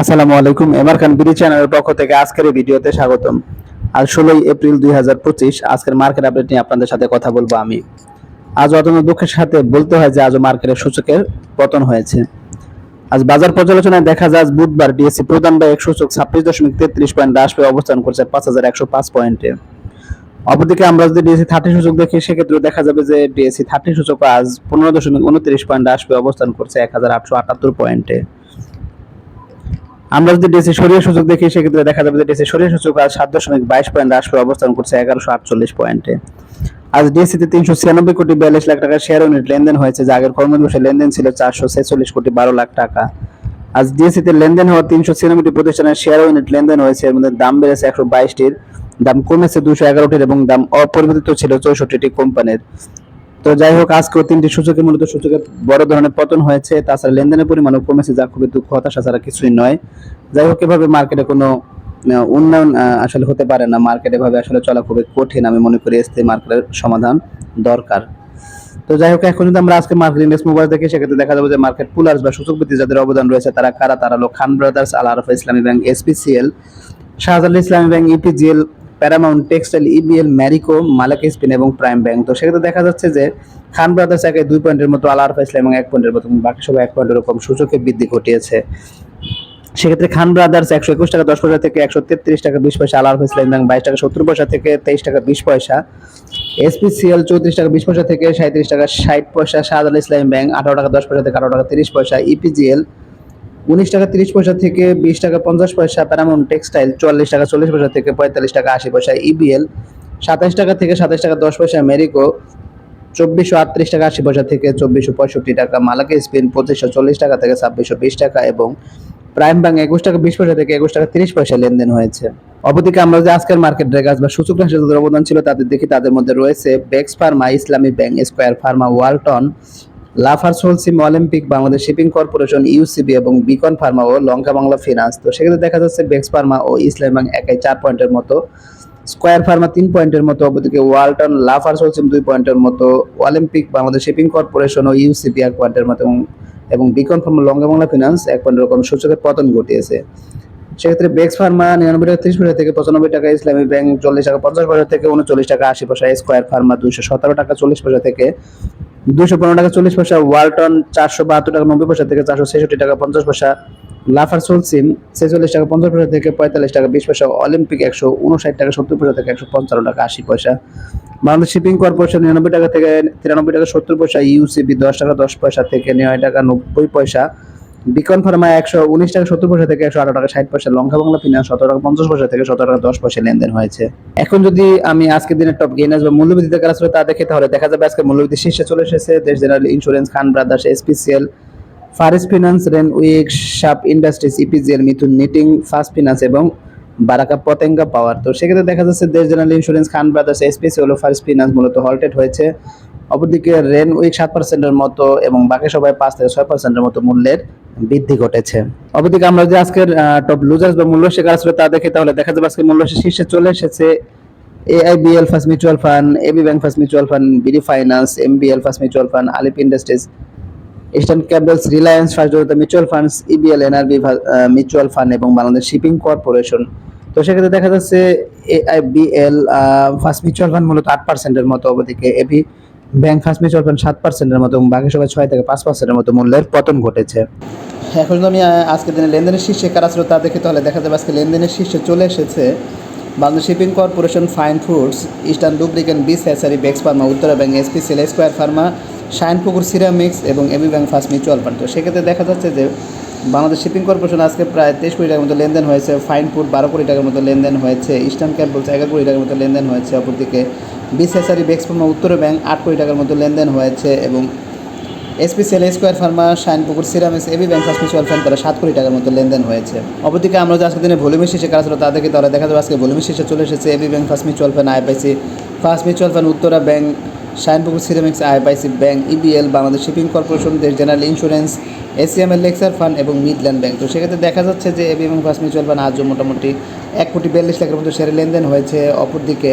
আসসালামু আলাইকুম এমআর খান বিডি চ্যানেলের পক্ষ থেকে আজকের এই ভিডিওতে স্বাগতম। আজ ষোলোই এপ্রিল দুই হাজার পঁচিশ, আজকের মার্কেট আপডেট নিয়ে আপনাদের সাথে কথা বলব আমি। আজ অত্যন্ত দুঃখের সাথে বলতে হয় যে আজও মার্কেটের সূচকের পতন হয়েছে। আজ বাজার পর্যালোচনায় দেখা যায়, আজ বুধবার ডিএসসি প্রধান বা এক সূচক ছাব্বিশ দশমিক তেত্রিশ পয়েন্ট হ্রাস পেয়ে অবস্থান করছে পাঁচ হাজার একশো পাঁচ পয়েন্টে। অপরদিকে আমরা যদি ডিএসসি থার্টি সূচক দেখি সেক্ষেত্রে দেখা যাবে যে ডিএসসি থার্টি সূচক আজ পনেরো দশমিক উনত্রিশ পয়েন্ট হ্রাস পেয়ে অবস্থান করছে এক হাজার আটশো আটাত্তর পয়েন্টে। আমরা যদি ডিএসসি সরিয়ে সূচক দেখি, সেক্ষেত্রে দেখা যাবে যে ডিএসসি সরিয়ে সূচক আজ সাত দশমিক বাইশ পয়েন্ট হ্রাস পেয়ে অবস্থান করছে এগারোশো আটচল্লিশ পয়েন্টে। আজ ডিএসসিতে তিনশো ছিয়ানব্বই কোটি বিয়াল্লিশ লাখ টাকা শেয়ার ইউনিট লেনদেন হয়েছে, যা আগের কর্মদিবসে লেনদেন ছিল চারশো ছেচল্লিশ কোটি বারো লাখ টাকা। আজ ডিএসসিতে লেনদেন হওয়া তিনশো ছিয়ানব্বইটি প্রতিষ্ঠানের শেয়ার ইউনিট লেনদেন হয়েছে, এর মধ্যে দাম বেড়েছে একশো বাইশটির, দাম কমেছে দুশো এগারোটির এবং দাম অপরিবর্তিত ছিল চৌষট্টিটি কোম্পানির। তো যাই হোক, আজকেও তিনটি সূচকের মূলত সূচকের বড় ধরনের পতন হয়েছে। তাছাড়া লেনদেনের পরিমাণও কমেছে, যা খুবই দুঃখ, হতাশা ছাড়া কিছুই নয়। যাই হোক, এভাবে মার্কেটে কোনো উন্নয়ন আসলে হতে পারে না। মার্কেট এভাবে আসলে চলা খুবই কঠিন, আমি মনে করি স্থায়ী মার্কেটের সমাধান দরকার। তো যাই হোক, এখন যদি আমরা আজকে মার্কেট ইন্ডেক্স মোবাইল দেখি, সেক্ষেত্রে দেখা যাবে যে মার্কেট পুলার্স বা সূচক ভিত্তি যাদের অবদান রয়েছে, তারা কারা? তারা হলো খান ব্রাদার্স, আল আরফা ইসলামী bank, SPCL, Shahjalal Islami bank, EPGL Paramount textile EBL Marico মালাক spin এবং প্রাইম ব্যাংক তো সেক্ষেত্রে দেখা যাচ্ছে যে খান ব্রাদার্স একে দুই পয়েন্টের মতো আল আরফা ইসলাম এবং এক পয়েন্টের মতো, বাকি সবাই এক পয়েন্টের এরকম সূচকে বৃদ্ধি ঘটিয়েছে। সেক্ষেত্রে খান ব্রাদার্স একশো একুশ টাকা, দশ পয়সা থেকে একশো তেত্রিশ টাকা, বিশ পয়সা আলার ইসলাম ব্যাংক বাইশ টাকা, সত্তর পয়সা থেকে তেইশ টাকা, বিশ পয়সা। এসপিসিএল চৌত্রিশ টাকা, বিশ পয়সা থেকে সাঁত্রিশ টাকা, ষাট পয়সা শাহজালাল ইসলাম ব্যাংক আঠারো টাকা, দশ পয়সা থেকে আঠারো টাকা, তিরিশ পয়সা। ইপিজিএল উনিশ টাকা তিরিশ পয়সা থেকে বিশ টাকা পঞ্চাশ পয়সা প্যারামাউন্ট টেক্সটাইল চুয়াল্লিশ টাকা চল্লিশ পয়সা থেকে পঁয়তাল্লিশ টাকা আশি পয়সা ইবিএল সাতাশ টাকা থেকে সাতাশ টাকা দশ পয়সা মেরিকো চব্বিশশো আটত্রিশ টাকা আশি পয়সা থেকে চব্বিশশো পঁয়ষট্টি টাকা মালাকে স্পিন, পঁচিশশো চল্লিশ টাকা থেকে ছাব্বিশশো বিশ টাকা এবং প্রাইম ব্যাংক একুশ টাকা বিশ পয়সা থেকে একুশ টাকা তিরিশ পয়সা লেনদেন হয়েছে। অপরদিকে আমরা যে আজকের মার্কেট রেগাস বা সূচক রাশি অবদান ছিল তাদের দেখি তাদের মধ্যে রয়েছে Bex pharma Islami bank Square pharma Walton Lafarge Holcim Olympic Bangladesh shipping corporation, UCB এবং বিকন ফার্মা ও লঙ্কা বাংলা ফিনান্স। তো সেক্ষেত্রে দেখা যাচ্ছে বেক্স ফার্মা ও ইসলাম ব্যাংক একাই চার পয়েন্টের মতো। স্কোয়ার ফার্মা তিন পয়েন্টের মতো, অপরদিকে ওয়ালটন লাফার্স হোলসিম দুই পয়েন্টের মতো, অলিম্পিক, বাংলাদেশ শিপিং কর্পোরেশন ও ইউসিবি এক পয়েন্টের মতো এবং এবং Beacon pharma Lanka Bangla finance এক পয়েন্টের রকম সূচকের পতন ঘটিয়েছে। সেক্ষেত্রে বেক্স ফার্মা নিরানব্বই টাকা, ত্রিশ পয়সা থেকে পঁচানব্বই টাকা ইসলামী ব্যাংক চল্লিশ টাকা, পঞ্চাশ পয়সা থেকে উনচল্লিশ টাকা, আশি পয়সা, স্কোয়ার ফার্মা দুইশো সতেরো টাকা, চল্লিশ পয়সা থেকে দুশো পনেরো টাকা চল্লিশ পয়সা ওয়ালটন চারশো বাহাত্তর টাকা নব্বই পয়সা থেকে চারশো ছেষট্টি টাকা পঞ্চাশ পয়সা লাফার সোলসিম ছেচল্লিশ টাকা পঞ্চাশ পয়সা থেকে পঁয়তাল্লিশ টাকা বিশ পয়সা অলিম্পিক একশো উনষাট টাকা সত্তর পয়সা থেকে একশো পঞ্চান্ন টাকা আশি পয়সা। বাংলাদেশ শিপিং কর্পোরেশন নিরানব্বই টাকা থেকে তিরানব্বই টাকা সত্তর পয়সা ইউসিবি দশ টাকা দশ পয়সা থেকে নয় টাকা নব্বই পয়সা। বিকন ফার্মা একশো উনিশ টাকা, সত্তর পয়সা থেকে একশো আঠারো টাকা, ষাট পয়সা, লঙ্কা বাংলা ফিনান্স সতেরো টাকা, পঞ্চাশ পয়সা থেকে সতেরো টাকা, দশ পয়সা লেনদেন হয়েছে। এখন যদি আমি আজকের দিনের টপ গেইনার্স বা মূল্যবৃদ্ধিতে কাজ করে তা দেখে, তাহলে দেখা যাবে আজকে মূল্যবৃদ্ধি শীর্ষে চলে এসেছে Desh general insurance Khan brothers SPCL Faris finance Renwick শাপ industries EPGL Mithun knitting fast finance এবং বারাকা পতেঙ্গা পাওয়ার তো সেক্ষেত্রে দেখা যাচ্ছে Desh general insurance Khan brothers SPC ও ফার্স্ট ফিনান্স মূলত হলটেড হয়েছে। অপরদিকে রেন উইক সাত পার্সেন্টের মতো এবং বাকি সবাই পাঁচ থেকে ছয় পার্সেন্টের মতো মূল্যের বৃদ্ধি ঘটেছে। অপরদিকে আমরা যদি আজকের টপ লুজার্স বা মূল্য শেখার আসলে তা দেখি, তাহলে দেখা যাবে আজকে মূল্য শীর্ষে চলে এসেছে AIBL first mutual fund AB bank first mutual fund BD finance MBL first mutual fund Alif industries eastern cables Reliance first mutual funds EBL NRB mutual fund এবং বাংলাদেশ শিপিং কর্পোরেশন তো সেক্ষেত্রে দেখা যাচ্ছে এআইবিএল ফার্স্ট মিউচুয়াল ফান্ড মূলত আট পার্সেন্টের মতো অবদিকে AB bank first mutual fund সাত পার্সেন্টের মতো এবং বাকি সবাই ছয় থেকে পাঁচ পার্সেন্টের মতো মূল্যের পতন ঘটেছে। এখন আমি আজকের দিনে লেনদেনের শীর্ষে কারা ছিল তা দেখি তাহলে দেখা যাবে আজকে লেনদেনের শীর্ষে চলে এসেছে Bangladesh shipping corporation fine foods, eastern lubricant বিস হ্যাসারি Bex Pharma, Uttara bank SP sell, Square Pharma Shinepukur ceramics এবং AB bank, first mutual fund. তো সেক্ষেত্রে দেখা যাচ্ছে যে বাংলাদেশ শিপিং কর্পোরেশন আজকে প্রায় তেইশ কোটি টাকার মতো লেনদেন হয়েছে, ফাইন ফুড বারো কোটি টাকার মতো লেনদেন হয়েছে, ইস্টার্ন ক্যাম্পলস এগারো কোটি টাকার মতো লেনদেন হয়েছে, অপরদিকে বিস হ্যাসারি বেক্স ফার্মা, উত্তর ব্যাংক আট কোটি টাকার মতো লেনদেন হয়েছে এবং SP square pharma Shinepukur ceramics, AB bank first mutual fund তারা সাত কোটি টাকার মতো লেনদেন হয়েছে। অপরদিকে আমরা যে আজকে দিনে ভলিউমের শেষে কাজ ছিল তাদেরকে তাহলে দেখা যাবে আজকে ভলিউমের শেষে চলে এসেছে AB bank, first mutual fund IPC first mutual fund, Uttara bank Shinepukur ceramics IPC bank, EBL, Bangladesh shipping corporation, Desh general insurance, ACML, Lexar fund এবং মিডল্যান্ড ব্যাংক। তো সেক্ষেত্রে দেখা যাচ্ছে যে এবি এবং ফার্স্ট মিউচুয়াল ফান্ড আজও মোটামুটি এক কোটি বিয়াল্লিশ লাখের মতো শেয়ারে লেনদেন হয়েছে। অপরদিকে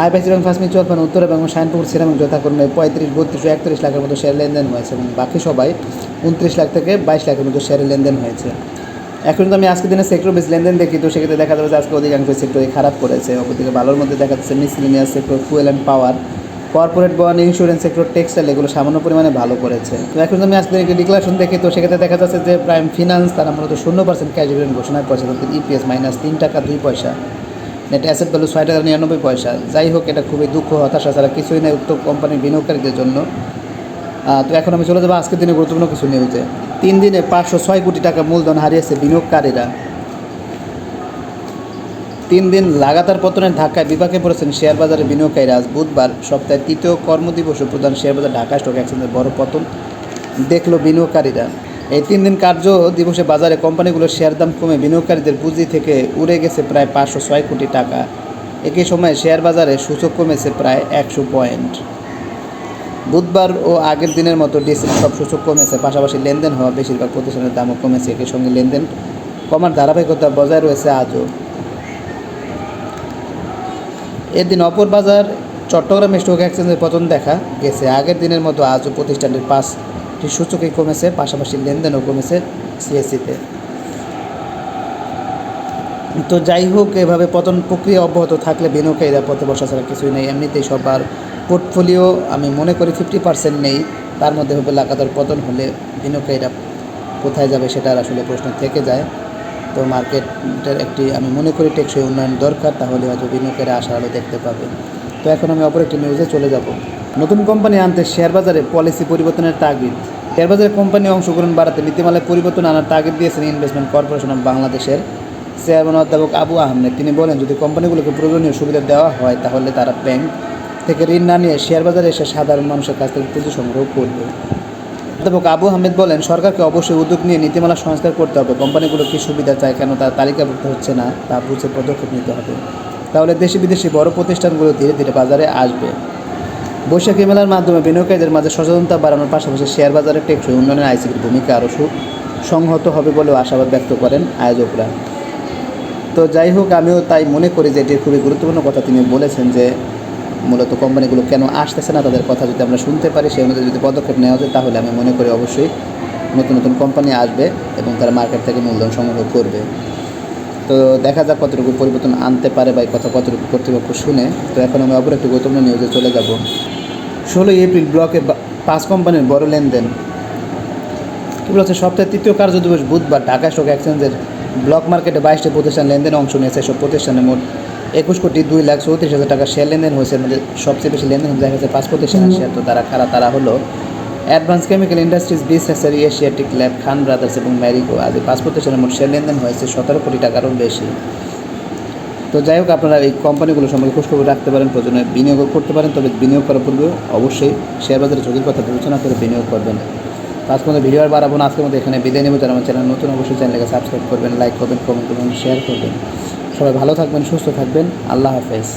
আইপিএস এবং ফার্স্ট মিউচুয়াল ফান্ড উত্তর এবং শাইনপুর সিরামিক যথাক্রমে পঁয়ত্রিশ, বত্রিশ, একত্রিশ লাখের মতো শেয়ার লেনদেন হয়েছে এবং বাকি সবাই উনত্রিশ লাখ থেকে বাইশ লাখের মতো শেয়ারের লেনদেন হয়েছে। এখন তো আমি আজকে দিনে সেক্টর বেশ লেনদেন দেখি, তো সেক্ষেত্রে দেখা যাবে যে আজকে অধিকাংশ সেক্টরে খারাপ করেছে। অপরদিকে ভালোর মধ্যে দেখা যাচ্ছে miscellaneous sector fuel and power corporate bond insurance sector textile এগুলো সামান্য পরিমাণে ভালো করেছে। তো এখন আমি আজকে দিনে ডিক্লারেশন দেখি, তো সেক্ষেত্রে দেখা যাচ্ছে যে প্রাইম ফিনান্স তারা মূলত শূন্য পার্সেন্ট ক্যাশ ডিভিডেন্ড ঘোষণা করেছে তাদের ইপিএস মাইনাস তিন টাকা, দুই পয়সা। নেট অ্যাসেট ভ্যালু ছয় টাকা নিরানব্বই পয়সা। যাই হোক, এটা খুবই দুঃখ, হতাশা ছাড়া কিছুই নেই উক্ত কোম্পানির বিনিয়োগকারীদের জন্য। তো এখন আমি চলে যাব আজকের দিনে গুরুত্বপূর্ণ কিছু নিউজে তিন দিনে পাঁচশো ছয় কোটি টাকা মূলধন হারিয়েছে বিনিয়োগকারীরা। তিন দিন লাগাতার পতনের ধাক্কায় বিপাকে পড়েছেন শেয়ার বাজারে বিনিয়োগকারীরা। আজ বুধবার সপ্তাহের তৃতীয় কর্মদিবসে প্রধান শেয়ার বাজার ঢাকা স্টক এক্সচেঞ্জের বড় পতন দেখল বিনিয়োগকারীরা। এই তিন দিন কার্য দিবসে বাজারে কোম্পানিগুলোর শেয়ার দাম কমে বিনিয়োগকারীদের পুঁজি থেকে উড়ে গেছে প্রায় পাঁচশো ছয় কোটি টাকা। একই সময়ে শেয়ার বাজারে সূচক কমেছে প্রায় একশো পয়েন্ট। বুধবার ও আগের দিনের মতো ডিসেম্বর সব সূচক কমেছে, পাশাপাশি লেনদেন হওয়া বেশিরভাগ প্রতিষ্ঠানের দামও কমেছে। একই সঙ্গে লেনদেন কমার ধারাবাহিকতা বজায় রয়েছে আজও। এদিন অপর বাজার চট্টগ্রাম স্টক এক্সচেঞ্জের পতন দেখা গেছে। আগের দিনের মতো আজও প্রতিষ্ঠানটির পাঁচটি সূচকই কমেছে, পাশাপাশি লেনদেনও কমেছে সিএসসিতে। তো যাই হোক, এভাবে পতন প্রক্রিয়া অব্যাহত থাকলে বিনিয়োগকারীরা পথে বসা ছাড়া কিছুই নেই। এমনিতেই সবার পোর্টফোলিও, আমি মনে করি ফিফটি পার্সেন্ট নেই। তার মধ্যে হবে লাগাতার পতন হলে বিনিয়োগকারীরা কোথায় যাবে সেটার আসলে প্রশ্ন থেকে যায়। তো মার্কেটের একটি, আমি মনে করি টেকসই উন্নয়ন দরকার, তাহলে হয়তো বিনিয়োগকারীরা আশার আলো দেখতে পাবে। তো এখন আমি অপর একটি নিউজে চলে যাব। নতুন কোম্পানি আনতে শেয়ার বাজারে পলিসি পরিবর্তনের তাগিদ। শেয়ার বাজারে কোম্পানি অংশগ্রহণ বাড়াতে নীতিমালায় পরিবর্তন আনার তাগিদ দিয়েছেন ইনভেস্টমেন্ট কর্পোরেশন অফ বাংলাদেশের চেয়ারম্যান অধ্যাপক আবু আহমেদ। তিনি বলেন, যদি কোম্পানিগুলোকে প্রয়োজনীয় সুবিধা দেওয়া হয়, তাহলে তারা ব্যাংক থেকে ঋণ না নিয়ে শেয়ার বাজারে এসে সাধারণ মানুষের কাছ থেকে পুঁজি সংগ্রহ করবে। অধ্যাপক আবু আহমেদ বলেন, সরকারকে অবশ্যই উদ্যোগ নিয়ে নীতিমালা সংস্কার করতে হবে। কোম্পানিগুলো কী সুবিধা চায়, কেন তার তালিকাভুক্ত হচ্ছে না, তা বুঝে পদক্ষেপ নিতে হবে। তাহলে দেশি বিদেশি বড় প্রতিষ্ঠানগুলো ধীরে ধীরে বাজারে আসবে। বৈশাখী মেলার মাধ্যমে বিনিয়োগকারীদের মাঝে সচেতনতা বাড়ানোর পাশাপাশি শেয়ার বাজারে টেকসই উন্নয়নের আইসিটির ভূমিকা আরও সংহত হবে বলেও আশাবাদ ব্যক্ত করেন আয়োজকরা। তো যাই হোক, আমিও তাই মনে করি যে এটি খুবই গুরুত্বপূর্ণ কথা তিনি বলেছেন যে মূলত কোম্পানিগুলো কেন আসতেছে না, তাদের কথা যদি আমরা শুনতে পারি, সেই অনুযায়ী যদি পদক্ষেপ নেওয়া যায়, তাহলে আমি মনে করি অবশ্যই নতুন নতুন কোম্পানি আসবে এবং তারা মার্কেট থেকে মূলধন সংগ্রহ করবে। তো দেখা যাক কতটুকু পরিবর্তন আনতে পারে বা এই কথা কতটুকু কর্তৃপক্ষ শুনে। তো এখন আমি অপর একটি গুরুত্বপূর্ণ নিউজে চলে যাব। ষোলোই এপ্রিল ব্লকে পাঁচ কোম্পানির বড় লেনদেন। কী বলছে? সপ্তাহের তৃতীয় কার্য দিবস বুধবার ঢাকা স্টক এক্সচেঞ্জের ব্লক মার্কেটে বাইশটি প্রতিষ্ঠান লেনদেনে অংশ নিয়েছে। সব প্রতিষ্ঠানে মোট একুশ কোটি দুই লাখ চৌত্রিশ হাজার টাকা শেয়ার লেনদেন হয়েছে। মধ্যে সবচেয়ে বেশি লেনদেন দেখা গেছে পাঁচ প্রতিষ্ঠানের শেয়ার তো তারা খারাপ তারা হলো অ্যাডভান্স কেমিক্যাল ইন্ডাস্ট্রিজ বিসেসারি এশিয়াটিক ল্যাব, খান ব্রাদার্স এবং ম্যারিকো আদি পাঁচ প্রতিষ্ঠানের মোট শেয়ার লেনদেন হয়েছে সতেরো কোটি টাকারও বেশি। তো যাই হোক, আপনারা এই কোম্পানিগুলো সম্পর্কে খোঁজখবর রাখতে পারেন, প্রয়োজনে বিনিয়োগ করতে পারেন, তবে বিনিয়োগ করার পূর্বে অবশ্যই শেয়ার বাজারে ঝুঁকির কথা বিবেচনা করে বিনিয়োগ করবেন। তো আজকের মধ্যে ভিডিও আর বাড়াবো না, আজকের মধ্যে এখানে বিদায় নেব। যারা আমার চ্যানেল নতুন, অবশ্যই চ্যানেলকে সাবস্ক্রাইব করবেন, লাইক করবেন কমেন্ট করবেন শেয়ার করবেন। সবাই ভালো থাকবেন, সুস্থ থাকবেন, আল্লাহ হাফেজ।